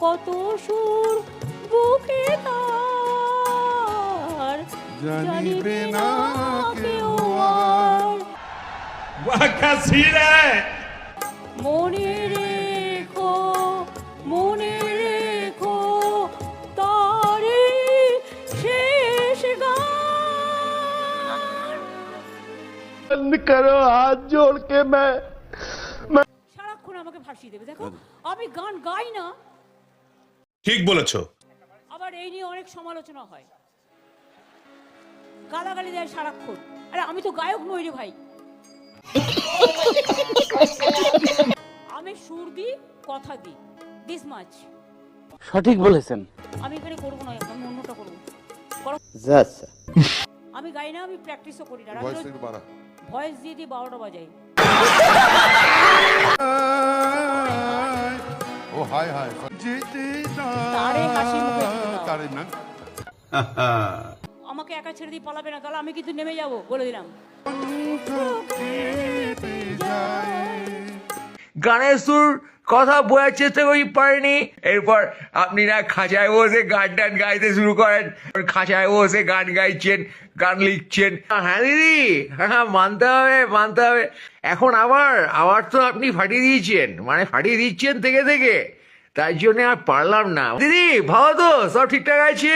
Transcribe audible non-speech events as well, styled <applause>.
কত সুর বুকে তার জানিবে না কেউ আর। মনে রেখো মনে রেখো তারে শেষ গান। বন্ধ করো হাত সারাক্ষণ আমাকে ভাসিয়ে দেবে দেখো আমি গান গাই না ঠিক বলেছ। আবার এই নিয়ে অনেক সমালোচনা হয়। গালাগালি দেয় সারাক্ষণ। আরে আমি তো গায়ক নই রে ভাই। আমি সুর দিই কথা দিই। দিস মাছ সঠিক বলেছেন। আমি এখানে করব না আমি অন্যটা করব। করো। আচ্ছা। আমি গাই না আমি প্র্যাকটিসও করি না। ভয়েস দিয়ে দিয়ে বারোটা বাজাই হায় হায়। তারে না। <laughs> আমাকে একা ছেড়ে দিয়ে পালাবে না তাহলে আমি কিন্তু নেমে যাব বলে দিলাম। গানের সুর কথা বোঝার চেষ্টা করি পারেনি। এরপর আপনি না খাঁচায় বসে গান টান গাইতে শুরু করেন খাঁচায় বসে গান গাইছেন গান লিখছেন। হ্যাঁ দিদি হ্যাঁ মানতে হবে মানতে হবে। এখন আবার আবার তো আপনি ফাটিয়ে দিয়েছেন মানে ফাটিয়ে দিচ্ছেন থেকে থেকে। তাই জন্য আর পারলাম না। দিদি ভালো তো? সব ঠিকঠাক আছে?